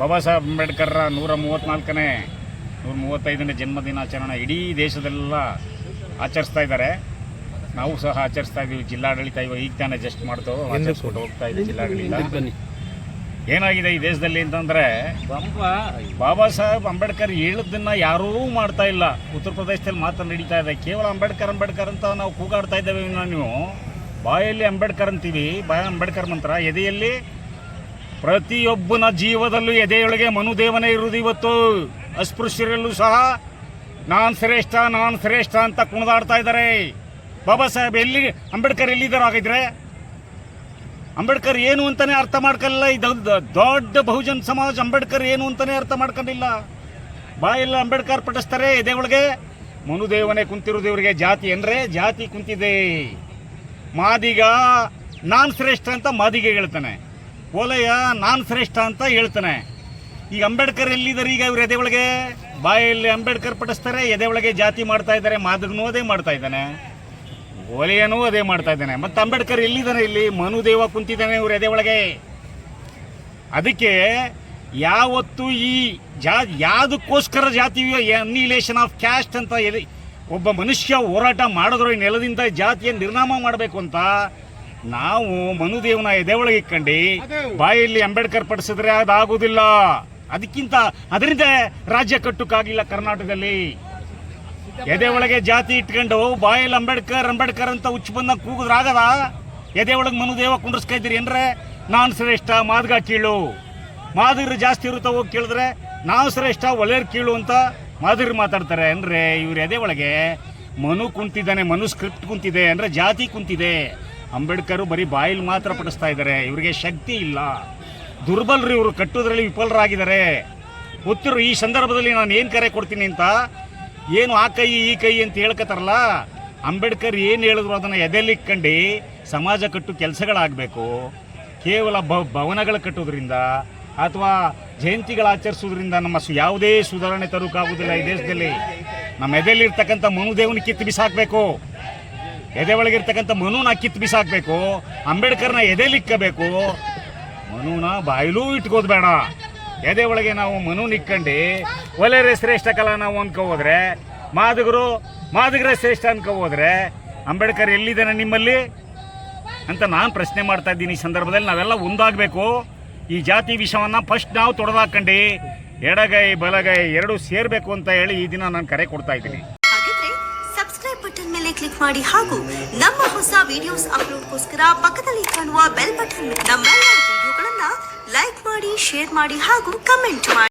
ಬಾಬಾ ಸಾಹೇಬ್ ಅಂಬೇಡ್ಕರ್ ನೂರ ಮೂವತ್ತ್ನಾಲ್ಕನೇ ನೂರ ಮೂವತ್ತೈದನೇ ಜನ್ಮದಿನಾಚರಣೆ ಇಡೀ ದೇಶದೆಲ್ಲ ಆಚರಿಸ್ತಾ ಇದ್ದಾರೆ. ನಾವು ಸಹ ಆಚರಿಸ್ತಾ ಇದ್ದೀವಿ. ಜಿಲ್ಲಾಡಳಿತ ಇವಾಗ ಈಗ ತಾನೇ ಜಸ್ಟ್ ಮಾಡ್ತೋ ಆಚರಿಸ್ಕೊಂಡು ಹೋಗ್ತಾ ಇದೆ ಜಿಲ್ಲಾಡಳಿತ. ಬನ್ನಿ. ಏನಾಗಿದೆ ಈ ದೇಶದಲ್ಲಿ ಅಂತಂದರೆ ಬಾಬಾ ಸಾಹೇಬ್ ಅಂಬೇಡ್ಕರ್ ಹೇಳಿದ್ದನ್ನು ಯಾರೂ ಮಾಡ್ತಾ ಇಲ್ಲ. ಉತ್ತರ ಪ್ರದೇಶದಲ್ಲಿ ಮಾತ್ರ ನಡೀತಾ ಇದೆ. ಕೇವಲ ಅಂಬೇಡ್ಕರ್ ಅಂಬೇಡ್ಕರ್ ಅಂತ ನಾವು ಕೂಗಾಡ್ತಾ ಇದ್ದೇವೆ ನೀವು. ಬಾಯಲ್ಲಿ ಅಂಬೇಡ್ಕರ್ ಅಂತೀವಿ. ಬಾಯ ಅಂಬೇಡ್ಕರ್ ಮಂತ್ರ ಎದೆಯಲ್ಲಿ ಪ್ರತಿಯೊಬ್ಬನ ಜೀವದಲ್ಲೂ ಎದೆಯೊಳಗೆ ಮನುದೇವನೇ ಇರುವುದು ಇವತ್ತು. ಅಸ್ಪೃಶ್ಯರಲ್ಲೂ ಸಹ ನಾನು ಶ್ರೇಷ್ಠ ನಾನು ಶ್ರೇಷ್ಠ ಅಂತ ಕುಣಿದಾಡ್ತಾ ಇದ್ದಾರೆ. ಬಾಬಾ ಸಾಹೇಬ್ ಎಲ್ಲಿ ಅಂಬೇಡ್ಕರ್ ಎಲ್ಲಿದ್ದಾರೆ ಹಾಗಿದ್ರೆ ಅಂಬೇಡ್ಕರ್ ಏನು ಅಂತಾನೆ ಅರ್ಥ ಮಾಡ್ಕೊಳ್ಳಿಲ್ಲ ಈ ದೊಡ್ಡ ಬಹುಜನ್ ಸಮಾಜ ಅಂಬೇಡ್ಕರ್ ಏನು ಅಂತಾನೆ ಅರ್ಥ ಮಾಡ್ಕೊಂಡಿಲ್ಲ. ಬಾಯಿಲ್ಲ ಅಂಬೇಡ್ಕರ್ ಪಠಿಸ್ತಾರೆ ಎದೆ ಒಳಗೆ ಮನುದೇವನೇ ಕುಂತಿರೋದು ಇವರಿಗೆ ಜಾತಿ ಅಂದ್ರೆ ಜಾತಿ ಕುಂತಿದೆ. ಮಾದಿಗ ನಾನು ಶ್ರೇಷ್ಠ ಅಂತ ಮಾದಿಗೆ ಹೇಳ್ತಾನೆ. ಓಲಯ್ಯ ನಾನು ಶ್ರೇಷ್ಠ ಅಂತ ಹೇಳ್ತಾನೆ. ಈಗ ಅಂಬೇಡ್ಕರ್ ಎಲ್ಲಿದ್ದಾರೆ ಈಗ ಇವ್ರು ಎದೆ ಒಳಗೆ ಬಾಯಲ್ಲಿ ಅಂಬೇಡ್ಕರ್ ಪಠಿಸ್ತಾರೆ ಎದೆ ಒಳಗೆ ಜಾತಿ ಮಾಡ್ತಾ ಇದ್ದಾರೆ, ಮಾದಿಗನೂ ಮಾಡ್ತಾ ಇದ್ದಾನೆ. ಓಲೆಯನೂ ಅದೇ ಮಾಡ್ತಾ ಇದ್ದಾನೆ. ಮತ್ತೆ ಅಂಬೇಡ್ಕರ್ ಎಲ್ಲಿದ್ದಾನೆ ಇಲ್ಲಿ? ಮನುದೇವ ಕುಂತಿದ್ದಾನೆ ಇವ್ರ ಎದೆ ಒಳಗೆ. ಅದಕ್ಕೆ ಯಾವತ್ತು ಈ ಜಾ ಯಾವುದಕ್ಕೋಸ್ಕರ ಜಾತಿ ಅನ್ನಿಲೇಷನ್ ಆಫ್ ಕ್ಯಾಸ್ಟ್ ಅಂತ ಎದೆ ಒಬ್ಬ ಮನುಷ್ಯ ಹೋರಾಟ ಮಾಡಿದ್ರು ಈ ನೆಲದಿಂದ ಜಾತಿಯ ನಿರ್ನಾಮ ಮಾಡಬೇಕು ಅಂತ ನಾವು ಮನುದೇವನ ಎದೆ ಒಳಗೆ ಇಟ್ಕೊಂಡು ಬಾಯಲ್ಲಿ ಅಂಬೇಡ್ಕರ್ ಪಡಿಸಿದ್ರೆ ಅದಾಗುವುದಿಲ್ಲ. ಅದಕ್ಕಿಂತ ಅದರಿಂದ ರಾಜ್ಯ ಕಟ್ಟಕ್ಕಾಗಿಲ್ಲ ಕರ್ನಾಟಕದಲ್ಲಿ. ಎದೆ ಒಳಗೆ ಜಾತಿ ಇಟ್ಕೊಂಡು ಬಾಯಲ್ಲಿ ಅಂಬೇಡ್ಕರ್ ಅಂಬೇಡ್ಕರ್ ಅಂತ ಹುಚ್ಚು ಬಂದಾಗ ಕೂಗುದ್ರಾಗದ ಎದೆ ಒಳಗೆ ಮನುದೇವ ಕುಂಡ್ರಸ್ಕಾ ಇದ್ದೀರಿ ಅಂದ್ರೆ ನಾನು ಶ್ರೇಷ್ಠ ಮಾದ್ಗ ಕೀಳು. ಮಾದಿರು ಜಾಸ್ತಿ ಇರುತ್ತೆ ಹೋಗಿ ಕೇಳಿದ್ರೆ ನಾವು ಶ್ರೇಷ್ಠ ಒಲೆಯರು ಕೀಳು ಅಂತ ಮಾದಿರು ಮಾತಾಡ್ತಾರೆ. ಅಂದ್ರೆ ಇವ್ರು ಎದೆ ಒಳಗೆ ಮನು ಕುಂತಿದ್ದಾನೆ ಮನು ಸ್ಕ್ರಿಪ್ಟ್ ಕುಂತಿದೆ, ಅಂದ್ರೆ ಜಾತಿ ಕುಂತಿದೆ. ಅಂಬೇಡ್ಕರ್ ಬರೀ ಬಾಯಲ್ಲಿ ಮಾತ್ರ ಪಡಿಸ್ತಾ ಇದ್ದಾರೆ ಇವರಿಗೆ ಶಕ್ತಿ ಇಲ್ಲ. ದುರ್ಬಲರು ಇವರು ಕಟ್ಟೋದ್ರಲ್ಲಿ ವಿಫಲರಾಗಿದ್ದಾರೆ ಗೊತ್ತಿರೋ ಈ ಸಂದರ್ಭದಲ್ಲಿ ನಾನು ಏನು ಕರೆ ಕೊಡ್ತೀನಿ ಅಂತ ಏನು ಆ ಕೈ, ಈ ಕೈ ಅಂತ ಹೇಳ್ಕತ್ತಾರಲ್ಲ ಅಂಬೇಡ್ಕರ್ ಏನು ಹೇಳಿದ್ರು ಅದನ್ನು ಎದೆಲಿಕ್ಕಂಡು ಸಮಾಜ ಕಟ್ಟು ಕೆಲಸಗಳಾಗಬೇಕು. ಕೇವಲ ಬ ಭವನಗಳು ಕಟ್ಟೋದ್ರಿಂದ ಅಥವಾ ಜಯಂತಿಗಳು ಆಚರಿಸೋದ್ರಿಂದ ನಮ್ಮ ಯಾವುದೇ ಸುಧಾರಣೆ ತರೋಕ್ಕಾಗೋದಿಲ್ಲ ಈ ದೇಶದಲ್ಲಿ. ನಮ್ಮ ಎದೆಲಿರ್ತಕ್ಕಂಥ ಮನುದೇವನ ಕಿತ್ತು ಬಿಸಾಕಬೇಕು. ಎದೆ ಒಳಗಿರ್ತಕ್ಕಂಥ ಮನುನ ಕಿತ್ತು ಬಿಸಾಕಬೇಕು. ಅಂಬೇಡ್ಕರ್ನ ಎದೆಲಿಕ್ಕಬೇಕು ಮನುನ ಬಾಯಲೂ ಇಟ್ಕೋದ್ ಬೇಡ. ಎದೆ ಒಳಗೆ ನಾವು ಮನು ನಿಕ್ಕಂಡು ಒಲೆರೆ ಶ್ರೇಷ್ಠ ಕಲಾ ನಾವು ಅನ್ಕೋ ಹೋದ್ರೆ ಮಾದಿಗರು, ಮಾದಿಗರೇ ಶ್ರೇಷ್ಠ ಅನ್ಕೋ ಹೋದ್ರೆ ಅಂಬೇಡ್ಕರ್ ಎಲ್ಲಿದ್ದಾನೆ ನಿಮ್ಮಲ್ಲಿ? ಅಂತ ನಾನು ಪ್ರಶ್ನೆ ಮಾಡ್ತಾ ಇದ್ದೀನಿ ಈ ಸಂದರ್ಭದಲ್ಲಿ. ನಾವೆಲ್ಲ ಒಂದಾಗಬೇಕು. ಈ ಜಾತಿ ವಿಷಯವನ್ನು ಫಸ್ಟ್ ನಾವು ತೊಡೆದಾಕಂಡು ಎಡಗೈ, ಬಲಗೈ ಎರಡು ಸೇರಬೇಕು ಅಂತ ಹೇಳಿ ಈ ದಿನ ನಾನು ಕರೆ ಕೊಡ್ತಾ ಇದ್ದೀನಿ. ಸಬ್ಸ್ಕ್ರೈಬ್ ಮೇಲೆ ಕ್ಲಿಕ್ ಮಾಡಿ ಹಾಗೂ ನಮ್ಮ ಹೊಸ ವಿಡಿಯೋಸ್ ಅಪ್ಲೋಡ್ಗೋಸ್ಕರ ಪಕ್ಕದಲ್ಲಿ ಕಾಣುವ ಬೆಲ್ ಬಟನ್ ನಮ್ಮೆಲ್ಲ ವಿಡಿಯೋಗಳನ್ನ ಲೈಕ್ ಮಾಡಿ ಶೇರ್ ಮಾಡಿ ಹಾಗೂ ಕಮೆಂಟ್ ಮಾಡಿ.